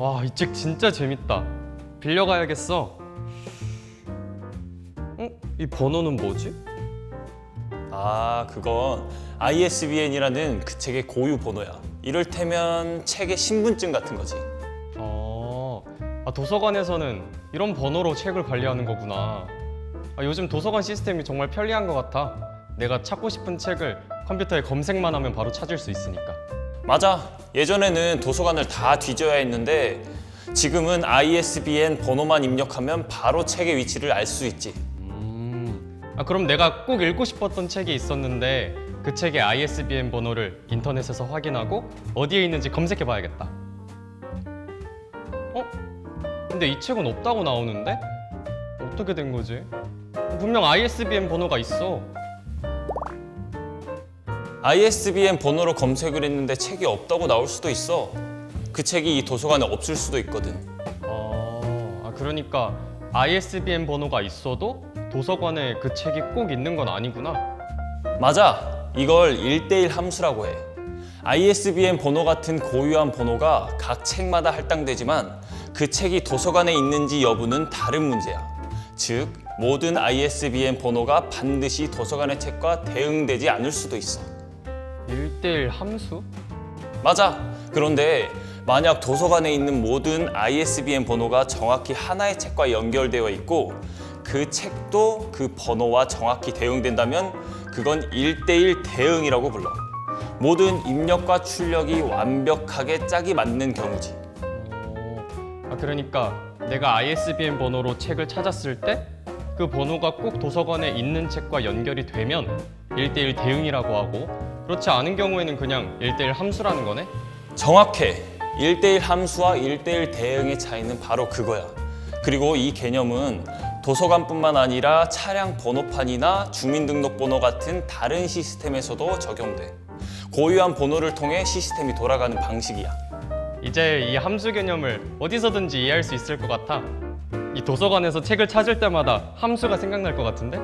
와, 이 책 진짜 재밌다. 빌려가야겠어. 어? 이 번호는 뭐지? 아, 그건 ISBN이라는 그 책의 고유 번호야. 이를테면 책의 신분증 같은 거지. 어, 아, 도서관에서는 이런 번호로 책을 관리하는 거구나. 아, 요즘 도서관 시스템이 정말 편리한 것 같아. 내가 찾고 싶은 책을 컴퓨터에 검색만 하면 바로 찾을 수 있으니까. 맞아. 예전에는 도서관을 다 뒤져야 했는데 지금은 ISBN 번호만 입력하면 바로 책의 위치를 알 수 있지. 음, 아, 그럼 내가 꼭 읽고 싶었던 책이 있었는데 그 책의 ISBN 번호를 인터넷에서 확인하고 어디에 있는지 검색해 봐야겠다. 어? 근데 이 책은 없다고 나오는데? 어떻게 된 거지? 분명 ISBN 번호가 있어. ISBN 번호로 검색을 했는데 책이 없다고 나올 수도 있어. 그 책이 이 도서관에 없을 수도 있거든. 아, 아, 그러니까 ISBN 번호가 있어도 도서관에 그 책이 꼭 있는 건 아니구나. 맞아. 이걸 1대1 함수라고 해. ISBN 번호 같은 고유한 번호가 각 책마다 할당되지만 그 책이 도서관에 있는지 여부는 다른 문제야. 즉, 모든 ISBN 번호가 반드시 도서관의 책과 대응되지 않을 수도 있어. 1대1 함수? 맞아. 그런데 만약 도서관에 있는 모든 ISBN 번호가 정확히 하나의 책과 연결되어 있고 그 책도 그 번호와 정확히 대응된다면 그건 1대1 대응이라고 불러. 모든 입력과 출력이 완벽하게 짝이 맞는 경우지. 어, 아, 그러니까 내가 ISBN 번호로 책을 찾았을 때 그 번호가 꼭 도서관에 있는 책과 연결이 되면 1대1 대응이라고 하고 그렇지 않은 경우에는 그냥 1대1 함수라는 거네? 정확해. 1대1 함수와 1대1 대응의 차이는 바로 그거야. 그리고 이 개념은 도서관뿐만 아니라 차량 번호판이나 주민등록번호 같은 다른 시스템에서도 적용돼. 고유한 번호를 통해 시스템이 돌아가는 방식이야. 이제 이 함수 개념을 어디서든지 이해할 수 있을 것 같아. 이 도서관에서 책을 찾을 때마다 함수가 생각날 것 같은데?